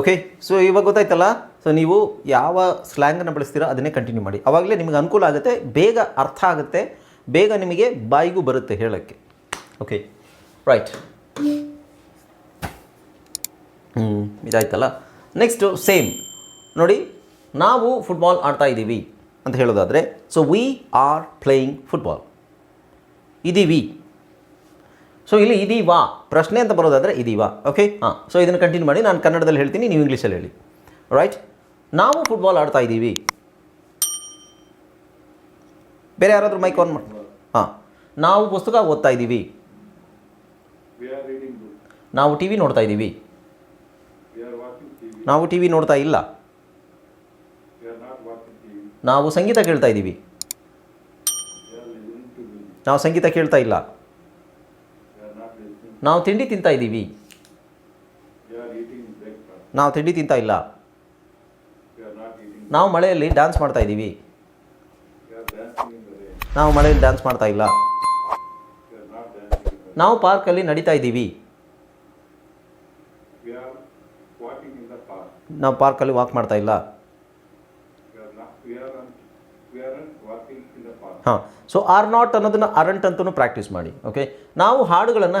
Okay so ಇವಾಗ ಗೊತ್ತಾಯ್ತಲ್ಲ? So ನೀವು ಯಾವ ಸ್ಲ್ಯಾಂಗನ್ನು ಬಳಸ್ತೀರೋ ಅದನ್ನೇ ಕಂಟಿನ್ಯೂ ಮಾಡಿ. ಅವಾಗಲೇ ನಿಮಗೆ ಅನುಕೂಲ ಆಗುತ್ತೆ, ಬೇಗ ಅರ್ಥ ಆಗುತ್ತೆ, ಬೇಗ ನಿಮಗೆ ಬಾಯಿಗೂ ಬರುತ್ತೆ ಹೇಳೋಕ್ಕೆ. ಓಕೆ ರೈಟ್ ಹ್ಞೂ ಇದಾಯ್ತಲ್ಲ? ನೆಕ್ಸ್ಟು ಸೇಮ್ ನೋಡಿ, ನಾವು ಫುಟ್ಬಾಲ್ ಆಡ್ತಾ ಇದ್ದೀವಿ ಅಂತ ಹೇಳೋದಾದರೆ so we are playing football ಇದೀವಿ ಸೊ ಇಲ್ಲಿ ಇದೀವಾ ಪ್ರಶ್ನೆ ಅಂತ ಬರೋದಾದರೆ ಇದೀವಾ ಓಕೆ ಹಾಂ. ಸೊ ಇದನ್ನು ಕಂಟಿನ್ಯೂ ಮಾಡಿ ನಾನು ಕನ್ನಡದಲ್ಲಿ ಹೇಳ್ತೀನಿ ನೀವು ಇಂಗ್ಲೀಷಲ್ಲಿ ಹೇಳಿ. ರೈಟ್ ನಾವು ಫುಟ್ಬಾಲ್ ಆಡ್ತಾ ಇದ್ದೀವಿ. ಬೇರೆ ಯಾರಾದರೂ ಮೈಕ್ ಆನ್ ಮಾಡಿ ಹಾಂ. ನಾವು ಪುಸ್ತಕ ಓದ್ತಾ ಇದ್ದೀವಿ. ನಾವು ಟಿ ವಿ ನೋಡ್ತಾ ಇದ್ದೀವಿ. ನಾವು ಟಿ ವಿ ನೋಡ್ತಾ ಇಲ್ಲ. ನಾವು ಸಂಗೀತ ಕೇಳ್ತಾ ಇದ್ದೀವಿ. ನಾವು ಸಂಗೀತ ಕೇಳ್ತಾ ಇಲ್ಲ. ನಾವು ತಿಂಡಿ ತಿಂತಾ ಇದ್ದೀವಿ. ನಾವು ತಿಂಡಿ ತಿಂತ ಇಲ್ಲ. ನಾವು ಮಳೆಯಲ್ಲಿ ಡ್ಯಾನ್ಸ್ ಮಾಡ್ತಾ ಇದ್ದೀವಿ. ನಾವು ಮಳೆಯಲ್ಲಿ ಡ್ಯಾನ್ಸ್ ಮಾಡ್ತಾ ಇಲ್ಲ. ನಾವು ಪಾರ್ಕಲ್ಲಿ ನಡೀತಾ ಇದ್ದೀವಿ. ನಾವು ಪಾರ್ಕಲ್ಲಿ ವಾಕ್ ಮಾಡ್ತಾ ಇಲ್ಲ. ಹಾಂ. ಸೊ ಆರ್ ನಾಟ್ ಅನ್ನೋದನ್ನ ಅರಂಟ್ ಅಂತ ಪ್ರಾಕ್ಟೀಸ್ ಮಾಡಿ ಓಕೆ ನಾವು ಹಾಡುಗಳನ್ನು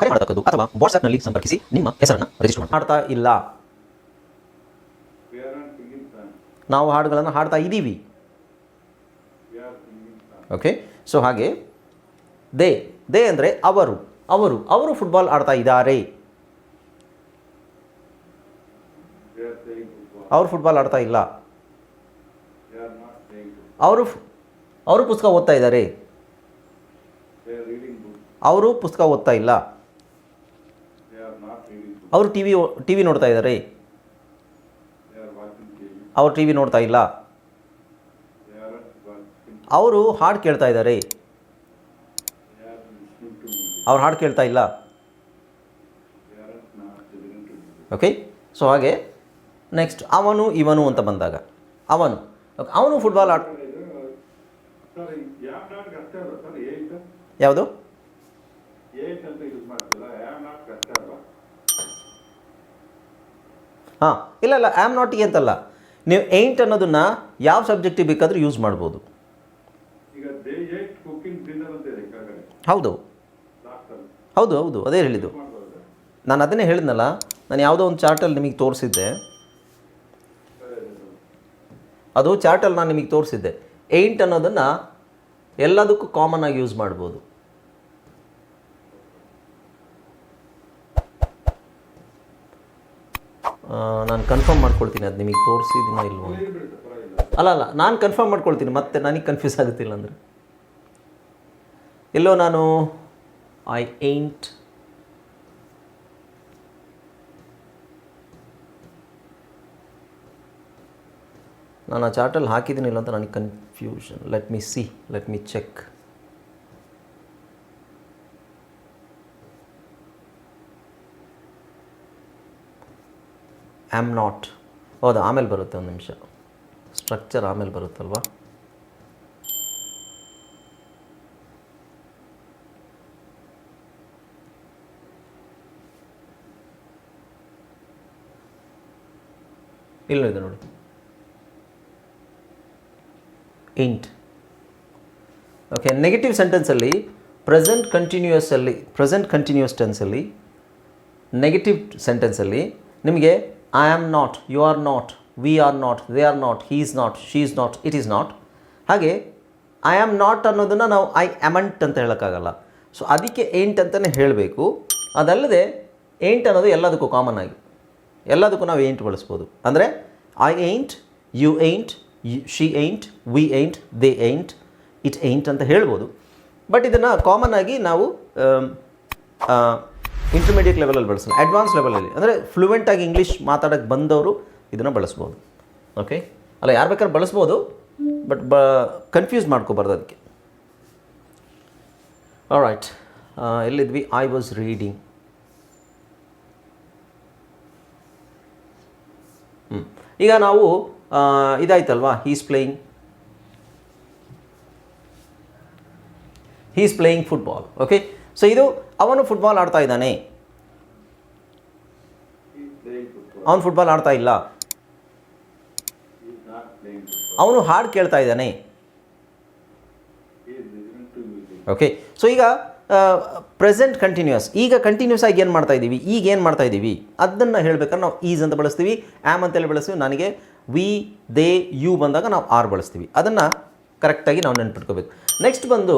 ಕರೆ ಮಾಡತಕ್ಕದ್ದು ಅಥವಾ ವಾಟ್ಸ್ಆಪ್ನಲ್ಲಿ ಸಂಪರ್ಕಿಸಿ ನಿಮ್ಮ ಹೆಸರನ್ನು ರಿಜಿಸ್ಟರ್ ಮಾಡ್ತಾ ಇಲ್ಲ. ನಾವು ಹಾಡುಗಳನ್ನು ಹಾಡ್ತಾ ಇದ್ದೀವಿ. ಓಕೆ ಸೊ ಹಾಗೆ ದೇ ದೇ ಅಂದರೆ ಅವರು ಅವರು ಅವರು ಫುಟ್ಬಾಲ್ ಆಡ್ತಾ ಇದ್ದಾರೆ. ಅವರು ಫುಟ್ಬಾಲ್ ಆಡ್ತಾ ಇಲ್ಲ. ಅವರು ಅವರು ಪುಸ್ತಕ ಓದ್ತಾ ಇದ್ದಾರೆ. ಅವರು ಪುಸ್ತಕ ಓದ್ತಾ ಇಲ್ಲ ಅವರು ಟಿ ವಿ ಟಿ ವಿ ನೋಡ್ತಾ ಇದ್ದಾರೆ. ಅವರು ಟಿ ವಿ ನೋಡ್ತಾ ಇಲ್ಲ. ಅವರು ಹಾಡು ಕೇಳ್ತಾ ಇದ್ದಾರೆ. ಅವ್ರು ಹಾಡು ಕೇಳ್ತಾ ಇಲ್ಲ. ಓಕೆ ಸೊ ಹಾಗೆ ನೆಕ್ಸ್ಟ್ ಅವನು, ಇವನು ಅಂತ ಬಂದಾಗ ಅವನು ಅವನು ಫುಟ್ಬಾಲ್ ಆಡ್ ಯಾವುದು ಏಟ್ ಅಂತ ಯೂಸ್ ಮಾಡ್ತಿಲ್ಲ ಯಾಮ್ ನಾಟ್ ಕಷ್ಟ ಅಲ್ವಾ ಹಾಂ ಇಲ್ಲ ಇಲ್ಲ ಆ್ಯಮ್ ನಾಟ್ ಅಂತಲ್ಲ. ನೀವು ಏಂಟ್ ಅನ್ನೋದನ್ನು ಯಾವ ಸಬ್ಜೆಕ್ಟಿಗೆ ಬೇಕಾದರೂ ಯೂಸ್ ಮಾಡ್ಬೋದು. ಹೌದು. ಹೌದು ಹೌದು ಅದೇ ಹೇಳಿದ್ದು. ನಾನು ಅದನ್ನೇ ಹೇಳಿದ್ನಲ್ಲ ನಾನು ಯಾವುದೋ ಒಂದು ಚಾರ್ಟಲ್ಲಿ ನಿಮಗೆ ತೋರಿಸಿದ್ದೆ. ಅದು ಚಾರ್ಟಲ್ಲಿ ನಾನು ನಿಮಗೆ ತೋರಿಸಿದ್ದೆ. ಏಂಟ್ ಅನ್ನೋದನ್ನು ಎಲ್ಲದಕ್ಕೂ ಕಾಮನ್ ಆಗಿ ಯೂಸ್ ಮಾಡ್ಬೋದು. ನಾನು ಕನ್ಫರ್ಮ್ ಮಾಡ್ಕೊಳ್ತೀನಿ, ಅದು ನಿಮಗೆ ತೋರಿಸಿದಿನ ಇಲ್ವೋ ಅಲ್ಲ ಅಲ್ಲ, ನಾನು ಕನ್ಫರ್ಮ್ ಮಾಡ್ಕೊಳ್ತೀನಿ, ಮತ್ತೆ ನನಗೆ ಕನ್ಫ್ಯೂಸ್ ಆಗುತ್ತಿಲ್ಲ ಅಂದರೆ. ಎಲ್ಲೋ ನಾನು ಐ ಏಂಟ್ ನಾನು ಆ ಚಾರ್ಟಲ್ಲಿ ಹಾಕಿದ್ದೀನಿ ಇಲ್ಲ ಅಂತ ನನಗೆ confusion let me see let me check am not ಹೌದು, ಆಮೇಲೆ ಬರುತ್ತೆ ಒಂದು ನಿಮಿಷ. ಸ್ಟ್ರಕ್ಚರ್ ಆಮೇಲೆ ಬರುತ್ತಲ್ವಾ? ಇಲ್ಲ ಇದೆ ನೋಡಿ. ಇಂಟ್ ಓಕೆ ನೆಗೆಟಿವ್ ಸೆಂಟೆನ್ಸಲ್ಲಿ ಪ್ರೆಸೆಂಟ್ ಕಂಟಿನ್ಯೂಯಸ್ಸಲ್ಲಿ ಪ್ರೆಸೆಂಟ್ ಕಂಟಿನ್ಯೂಸ್ ಟೆನ್ಸಲ್ಲಿ ನೆಗೆಟಿವ್ ಸೆಂಟೆನ್ಸಲ್ಲಿ ನಿಮಗೆ I am not you are not we are not they are not he is not she is not it is not ಹಾಗೆ ಐ ಆಮ್ ನಾಟ್ ಅನ್ನೋದನ್ನು ನಾವು ಐ ಅಮಂಟ್ ಅಂತ ಹೇಳೋಕ್ಕಾಗಲ್ಲ. ಸೊ ಅದಕ್ಕೆ ಏಂಟ್ ಅಂತಲೇ ಹೇಳಬೇಕು. ಅದಲ್ಲದೆ ಏಂಟ್ ಅನ್ನೋದು ಎಲ್ಲದಕ್ಕೂ ಕಾಮನ್ ಆಗಿ. ಎಲ್ಲದಕ್ಕೂ ನಾವು ಏಂಟ್ ಬಳಸ್ಬೋದು. ಅಂದರೆ I ain't you ain't she ain't we ain't they ain't it ain't ಅಂತ ಹೇಳ್ಬೋದು. ಬಟ್ ಇದನ್ನು ಕಾಮನ್ ಆಗಿ ನಾವು ಇಂಟರ್ಮೀಡಿಯೇಟ್ ಲೆವೆಲಲ್ಲಿ ಬಳಸೋಣ. ಅಡ್ವಾನ್ಸ್ ಲೆವೆಲಲ್ಲಿ ಅಂದರೆ ಫ್ಲೂಯೆಂಟಾಗಿ ಇಂಗ್ಲೀಷ್ ಮಾತಾಡೋಕ್ಕೆ ಬಂದವರು ಇದನ್ನು ಬಳಸ್ಬೋದು. ಓಕೆ ಅಲ್ಲ, ಯಾರು ಬೇಕಾದ್ರೆ ಬಳಸ್ಬೋದು ಬಟ್ ಬ ಕನ್ಫ್ಯೂಸ್ ಮಾಡ್ಕೋಬಾರ್ದು ಅದಕ್ಕೆ ರೈಟ್ ಎಲ್ಲಿದ್ವಿ? ಐ ವಾಸ್ ರೀಡಿಂಗ್ ಈಗ ನಾವು ಇದಾಯ್ತಲ್ವಾ? He's playing he's playing football okay so ಇದು ಅವನು ಫುಟ್ಬಾಲ್ ಆಡ್ತಾ ಇದ್ದಾನೆ. ಅವನು ಫುಟ್ಬಾಲ್ ಆಡ್ತಾ ಇಲ್ಲ. ಅವನು ಹಾಡು ಕೇಳ್ತಾ ಇದ್ದಾನೆ. ಓಕೆ ಸೊ ಈಗ ಪ್ರೆಸೆಂಟ್ ಕಂಟಿನ್ಯೂಸ್ ಈಗ ಕಂಟಿನ್ಯೂಸ್ ಆಗಿ ಏನು ಮಾಡ್ತಾ ಇದ್ದೀವಿ? ಈಗ ಏನು ಮಾಡ್ತಾ ಇದ್ದೀವಿ? ಅದನ್ನು ಹೇಳ್ಬೇಕಾದ್ರೆ ನಾವು ಈಸ್ ಅಂತ ಬಳಸ್ತೀವಿ ಆ್ಯಮ್ ಅಂತೇಳಿ ಬಳಸ್ತೀವಿ. ನನಗೆ ವಿ ದೇ ಯು ಬಂದಾಗ ನಾವು ಆರ್ ಬಳಸ್ತೀವಿ. ಅದನ್ನು ಕರೆಕ್ಟಾಗಿ ನಾವು ನೆನ್ಪಿಟ್ಕೋಬೇಕು. ನೆಕ್ಸ್ಟ್ ಬಂದು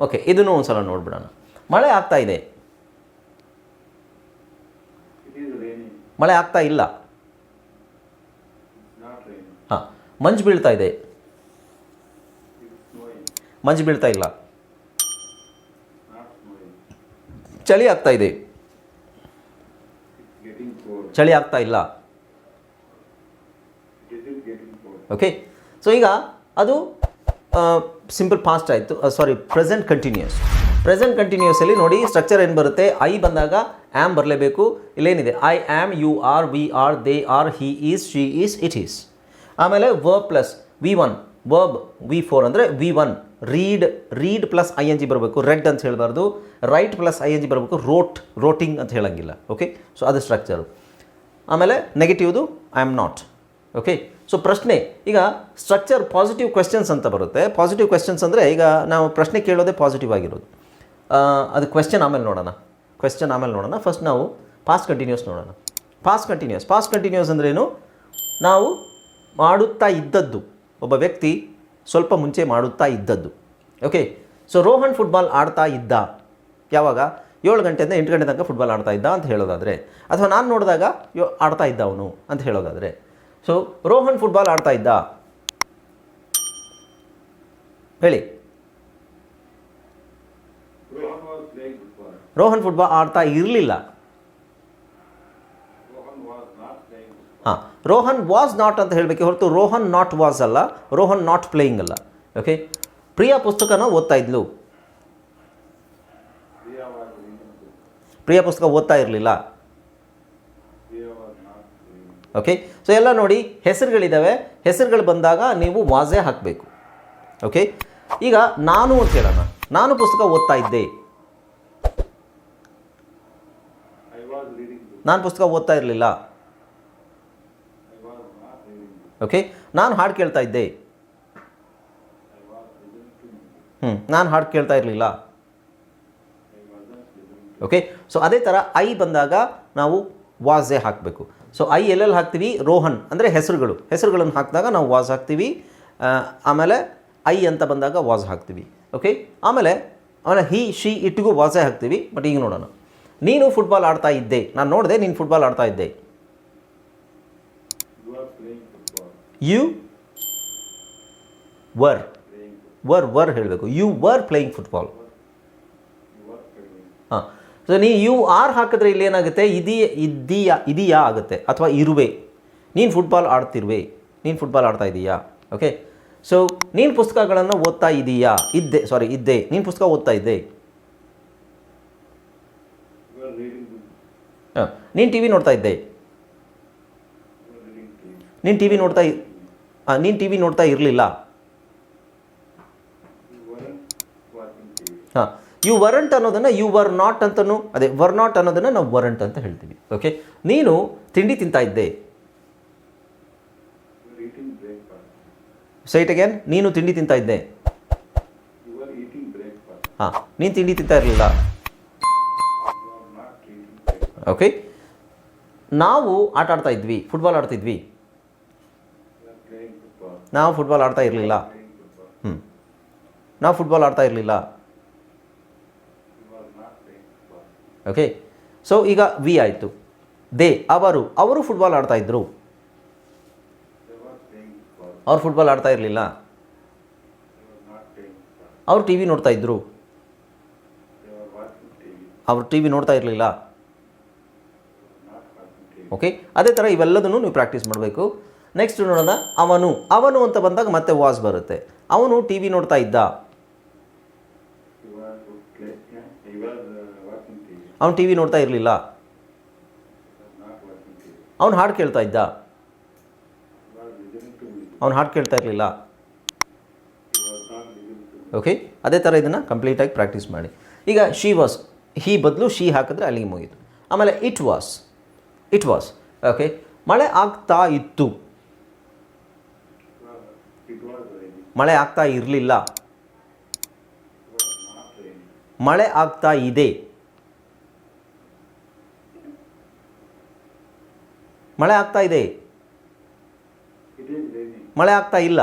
ಓಕೆ ಇದನ್ನು ಒಂದು ಸಲ ನೋಡ್ಬಿಡೋಣ. ಮಳೆ ಆಗ್ತಾ ಇದೆ. ಮಳೆ ಆಗ್ತಾ ಇಲ್ಲ. ಹಾಂ ಮಂಜು ಬೀಳ್ತಾ ಇದೆ. ಮಂಜು ಬೀಳ್ತಾ ಇಲ್ಲ. ಚಳಿ ಆಗ್ತಾ ಇದೆ. ಚಳಿ ಆಗ್ತಾ ಇಲ್ಲ. ಓಕೆ ಸೊ ಈಗ ಅದು ಸಿಂಪಲ್ ಪಾಸ್ಟ್ ಆಯಿತು. ಸಾರಿ ಪ್ರೆಸೆಂಟ್ ಕಂಟಿನ್ಯೂಸ್ ಪ್ರೆಸೆಂಟ್ ಕಂಟಿನ್ಯೂಸಲ್ಲಿ ನೋಡಿ ಸ್ಟ್ರಕ್ಚರ್ ಏನು ಬರುತ್ತೆ? ಐ ಬಂದಾಗ ಆ್ಯಮ್ ಬರಲೇಬೇಕು. ಇಲ್ಲೇನಿದೆ? I am you are we are they are he is she is it is ಆಮೇಲೆ verb plus V one verb V four ಅಂದರೆ V one read read plus I N G ಬರಬೇಕು. Read ಅಂತ ಹೇಳಬಾರ್ದು. Write plus I N G ಬರಬೇಕು. Wrote wroting ಅಂತ ಹೇಳಂಗಿಲ್ಲ. Okay so ಅದು structure ಆಮೇಲೆ ನೆಗೆಟಿವ್ದು I am not okay so ಪ್ರಶ್ನೆ, ಈಗ ಸ್ಟ್ರಕ್ಚರ್ ಪಾಸಿಟಿವ್ ಕ್ವೆಶನ್ಸ್ ಅಂತ ಬರುತ್ತೆ. ಪಾಸಿಟಿವ್ ಕ್ವೆಶನ್ಸ್ ಅಂದರೆ ಈಗ ನಾವು ಪ್ರಶ್ನೆ ಕೇಳೋದೇ ಪಾಸಿಟಿವ್ ಆಗಿರೋದು. ಅದು ಕ್ವೆಶ್ಚನ್ ಆಮೇಲೆ ನೋಡೋಣ. ಕ್ವೆಶ್ಚನ್ ಆಮೇಲೆ ನೋಡೋಣ. ಫಸ್ಟ್ ನಾವು ಪಾಸ್ಟ್ ಕಂಟಿನ್ಯೂಸ್ ನೋಡೋಣ. ಪಾಸ್ಟ್ ಕಂಟಿನ್ಯೂಸ್ ಪಾಸ್ಟ್ ಕಂಟಿನ್ಯೂಸ್ ಅಂದ್ರೇನು ನಾವು ಮಾಡುತ್ತಾ ಇದ್ದದ್ದು. ಒಬ್ಬ ವ್ಯಕ್ತಿ ಸ್ವಲ್ಪ ಮುಂಚೆ ಮಾಡುತ್ತಾ ಇದ್ದದ್ದು. ಓಕೆ ಸೊ ರೋಹನ್ ಫುಟ್ಬಾಲ್ ಆಡ್ತಾ ಇದ್ದ. ಯಾವಾಗ? ಏಳು ಗಂಟೆಯಿಂದ ಎಂಟು ಗಂಟೆ ತನಕ ಫುಟ್ಬಾಲ್ ಆಡ್ತಾ ಇದ್ದ ಅಂತ ಹೇಳೋದಾದರೆ. ಅಥವಾ ನಾನು ನೋಡಿದಾಗ ಯೋ, ಆಡ್ತಾ ಇದ್ದ ಅವನು ಅಂತ ಹೇಳೋದಾದರೆ. ಸೊ ರೋಹನ್ ಫುಟ್ಬಾಲ್ ಆಡ್ತಾ ಇದ್ದ? ಹೇಳಿ. ರೋಹನ್ ಫುಟ್ಬಾಲ್ ಆಡ್ತಾ ಇರಲಿಲ್ಲ. ಹಾಂ ರೋಹನ್ ವಾಸ್ ನಾಟ್ ಅಂತ ಹೇಳಬೇಕು ಹೊರತು ರೋಹನ್ ನಾಟ್ ವಾಸ್ ಅಲ್ಲ ರೋಹನ್ ನಾಟ್ ಪ್ಲೇಯಿಂಗ್ ಅಲ್ಲ. ಓಕೆ ಪ್ರಿಯಾ ಪುಸ್ತಕನ ಓದ್ತಾ ಇದ್ಲು. ಪ್ರಿಯಾ ಪುಸ್ತಕ ಓದ್ತಾ ಇರಲಿಲ್ಲ. ಓಕೆ ಸೊ ಎಲ್ಲ ನೋಡಿ ಹೆಸರುಗಳಿದ್ದಾವೆ ಹೆಸರುಗಳು ಬಂದಾಗ ನೀವು ವಾಜೆ ಹಾಕಬೇಕು. ಓಕೆ ಈಗ ನಾನು ಅಂತ ಹೇಳೋಣ. ನಾನು ಪುಸ್ತಕ ಓದ್ತಾ ಇದ್ದೆ. ನಾನು ಪುಸ್ತಕ ಓದ್ತಾ ಇರಲಿಲ್ಲ. ಓಕೆ ನಾನು ಹಾಡು ಕೇಳ್ತಾ ಇದ್ದೆ. ಹ್ಞೂ ನಾನು ಹಾಡು ಕೇಳ್ತಾ ಇರಲಿಲ್ಲ. ಓಕೆ ಸೊ ಅದೇ ಥರ ಐ ಬಂದಾಗ ನಾವು ವಾಜೆ ಹಾಕಬೇಕು. ಸೊ ಐ ಎಲ್ಲೆಲ್ಲಿ ಹಾಕ್ತೀವಿ? ರೋಹನ್ ಅಂದರೆ ಹೆಸರುಗಳು. ಹೆಸರುಗಳನ್ನು ಹಾಕಿದಾಗ ನಾವು ವಾಸ್ ಹಾಕ್ತೀವಿ. ಆಮೇಲೆ ಐ ಅಂತ ಬಂದಾಗ ವಾಸ್ ಹಾಕ್ತೀವಿ. ಓಕೆ ಆಮೇಲೆ ಆಮೇಲೆ ಹಿ ಶಿ ಇಟ್ಟಿಗೂ ವಾಸೇ ಹಾಕ್ತೀವಿ. ಬಟ್ ಈಗ ನೋಡೋಣ. ನೀನು ಫುಟ್ಬಾಲ್ ಆಡ್ತಾ ಇದ್ದೆ. ನಾನು ನೋಡಿದೆ ನೀನು ಫುಟ್ಬಾಲ್ ಆಡ್ತಾ ಇದ್ದೆ. ಯು ವರ್ ವರ್ ವರ್ ಹೇಳಬೇಕು. ಯು ವರ್ ಪ್ಲೇಯಿಂಗ್ ಫುಟ್ಬಾಲ್ ಹಾಂ. ಸೊ ನೀ ಯು ಆರ್ ಹಾಕಿದ್ರೆ ಇಲ್ಲಿ ಏನಾಗುತ್ತೆ? ಇದೀಯ ಇದ್ದೀಯಾ ಇದೀಯಾ ಆಗುತ್ತೆ. ಅಥವಾ ಇರುವೆ. ನೀನು ಫುಟ್ಬಾಲ್ ಆಡ್ತಿರುವೆ. ನೀನು ಫುಟ್ಬಾಲ್ ಆಡ್ತಾ ಇದೀಯಾ? ಓಕೆ ಸೊ ನೀನು ಪುಸ್ತಕಗಳನ್ನು ಓದ್ತಾ ಇದೀಯಾ? ಇದ್ದೆ ಸಾರಿ ಇದ್ದೆ. ನೀನು ಪುಸ್ತಕ ಓದ್ತಾ ಇದ್ದೆ. ಹಾಂ. ನೀನು ಟಿ ವಿ ನೋಡ್ತಾ ಇದ್ದೆ. ನೀನು ಟಿ ವಿ ನೋಡ್ತಾ ಆ, ನೀನು ಟಿ ವಿ ನೋಡ್ತಾ ಇರಲಿಲ್ಲ. ಹಾಂ. ಯು ವರಂಟ್ ಅನ್ನೋದನ್ನು ಯು ವರ್ ನಾಟ್ ಅಂತನೂ, ಅದೇ ವರ್ ನಾಟ್ ಅನ್ನೋದನ್ನು ನಾವು ವರಂಟ್ ಅಂತ ಹೇಳ್ತೀವಿ ಓಕೆ ನೀನು ತಿಂಡಿ ತಿಂತಾ ಇದ್ದೆ. ಸೈಟ್ ಅಗೇನ್ ನೀನು ತಿಂಡಿ ತಿಂತಾ ಇದ್ದೆ. ಹಾಂ, ನೀನು ತಿಂಡಿ ತಿಂತಾ ಇರಲಿಲ್ಲ. ಓಕೆ ನಾವು ಆಟ ಆಡ್ತಾ ಇದ್ವಿ ಫುಟ್ಬಾಲ್ ಆಡ್ತಿದ್ವಿ. ನಾವು ಫುಟ್ಬಾಲ್ ಆಡ್ತಾ ಇರಲಿಲ್ಲ ಹ್ಞೂ ನಾವು ಫುಟ್ಬಾಲ್ ಆಡ್ತಾ ಇರಲಿಲ್ಲ ಓಕೆ ಸೊ ಈಗ ವಿ ಆಯಿತು ದೇ, ಅವರು ಅವರು ಫುಟ್ಬಾಲ್ ಆಡ್ತಾ ಇದ್ರು. ಅವ್ರು ಫುಟ್ಬಾಲ್ ಆಡ್ತಾ ಇರಲಿಲ್ಲ. ಅವ್ರು ಟಿ ವಿ ನೋಡ್ತಾ ಇದ್ರು. ಅವರು ಟಿ ವಿ ನೋಡ್ತಾ ಇರಲಿಲ್ಲ. ಓಕೆ ಅದೇ ಥರ ಇವೆಲ್ಲದನ್ನು ನೀವು ಪ್ರಾಕ್ಟೀಸ್ ಮಾಡಬೇಕು ನೆಕ್ಸ್ಟ್ ನೋಡೋಣ, ಅವನು ಅವನು ಅಂತ ಬಂದಾಗ ಮತ್ತೆ ವಾಸ್ ಬರುತ್ತೆ ಅವನು ಟಿ ವಿ ನೋಡ್ತಾ ಇದ್ದ ಅವನು ಟಿ ವಿ ನೋಡ್ತಾ ಇರಲಿಲ್ಲ ಅವನು ಹಾಡು ಕೇಳ್ತಾ ಇದ್ದ. ಅವನು ಹಾಡು ಕೇಳ್ತಾ ಇರಲಿಲ್ಲ. ಓಕೆ ಅದೇ ಥರ ಇದನ್ನು ಕಂಪ್ಲೀಟಾಗಿ ಪ್ರಾಕ್ಟೀಸ್ ಮಾಡಿ ಈಗ ಶಿ ವಾಸ್ ಹಿ ಬದಲು ಶಿ ಹಾಕಿದ್ರೆ ಅಲ್ಲಿಗೆ ಮುಗೀತು ಆಮೇಲೆ it was it was okay ಮಳೆ ಆಗ್ತಾ ಇತ್ತು. ಮಳೆ ಆಗ್ತಾ ಇರಲಿಲ್ಲ. ಮಳೆ ಆಗ್ತಾ ಇದೆ ಮಳೆ ಆಗ್ತಾ ಇದೆ. ಮಳೆ ಆಗ್ತಾ ಇಲ್ಲ.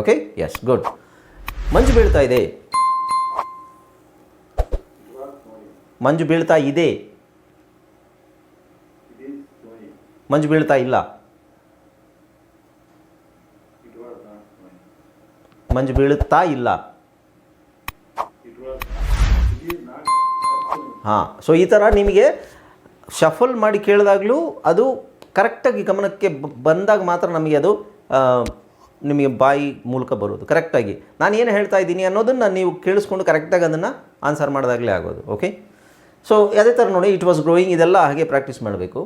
ಓಕೆ ಎಸ್ ಗುಡ್ ಮಂಜು ಬೀಳ್ತಾ ಇದೆ. ಮಂಜು ಬೀಳ್ತಾ ಇದೆ. ಮಂಜು ಬೀಳ್ತಾ ಇಲ್ಲ. ಮಂಜು ಬೀಳುತ್ತಾ ಇಲ್ಲ. ಹಾಂ ಸೊ ಈ ಥರ ನಿಮಗೆ ಶಫಲ್ ಮಾಡಿ ಕೇಳಿದಾಗಲೂ ಅದು ಕರೆಕ್ಟಾಗಿ ಗಮನಕ್ಕೆ ಬಂದಾಗ ಮಾತ್ರ ನಮಗೆ ಅದು ನಿಮಗೆ ಬಾಯಿ ಮೂಲಕ ಬರೋದು. ಕರೆಕ್ಟಾಗಿ. ನಾನು ಏನು ಹೇಳ್ತಾ ಇದ್ದೀನಿ ಅನ್ನೋದನ್ನು ನೀವು ಕೇಳಿಸ್ಕೊಂಡು ಕರೆಕ್ಟಾಗಿ ಅದನ್ನು ಆನ್ಸರ್ ಮಾಡಿದಾಗಲೇ ಆಗೋದು. ಓಕೆ ಸೊ ಅದೇ ಥರ ನೋಡಿ ಇಟ್ ವಾಸ್ ಗ್ರೋಯಿಂಗ್ ಇದೆಲ್ಲ ಹಾಗೆ ಪ್ರಾಕ್ಟೀಸ್ ಮಾಡಬೇಕು.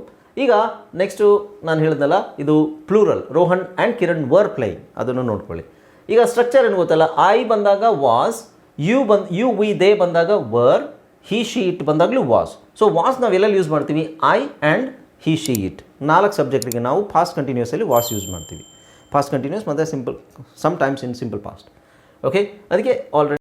ಈಗ ನೆಕ್ಸ್ಟು ನಾನು ಹೇಳಿದ್ನಲ್ಲ ಇದು plural Rohan and Kiran were playing ಅದನ್ನು ನೋಡ್ಕೊಳ್ಳಿ. ಈಗ ಸ್ಟ್ರಕ್ಚರ್ ಏನು ಗೊತ್ತಲ್ಲ? ಐ ಬಂದಾಗ ವಾಸ್ ಯು ಬಂದ್ ಯು ವಿ ದೇ ಬಂದಾಗ ವರ್ ಹಿ ಶಿ ಇಟ್ ಬಂದಾಗಲೂ ವಾಸ್ ಸೊ ವಾಸ್ ನಾವು ಎಲ್ಲೆಲ್ಲಿ ಯೂಸ್ ಮಾಡ್ತೀವಿ? I and he she it ನಾಲ್ಕು ಸಬ್ಜೆಕ್ಟಿಗೆ ನಾವು ಫಾಸ್ಟ್ ಕಂಟಿನ್ಯೂಸಲ್ಲಿ ವಾಸ್ ಯೂಸ್ ಮಾಡ್ತೀವಿ. ಫಾಸ್ಟ್ ಕಂಟಿನ್ಯೂಸ್ ಮತ್ತು simple sometimes in simple past okay ಅದಕ್ಕೆ ಆಲ್ರೆಡಿ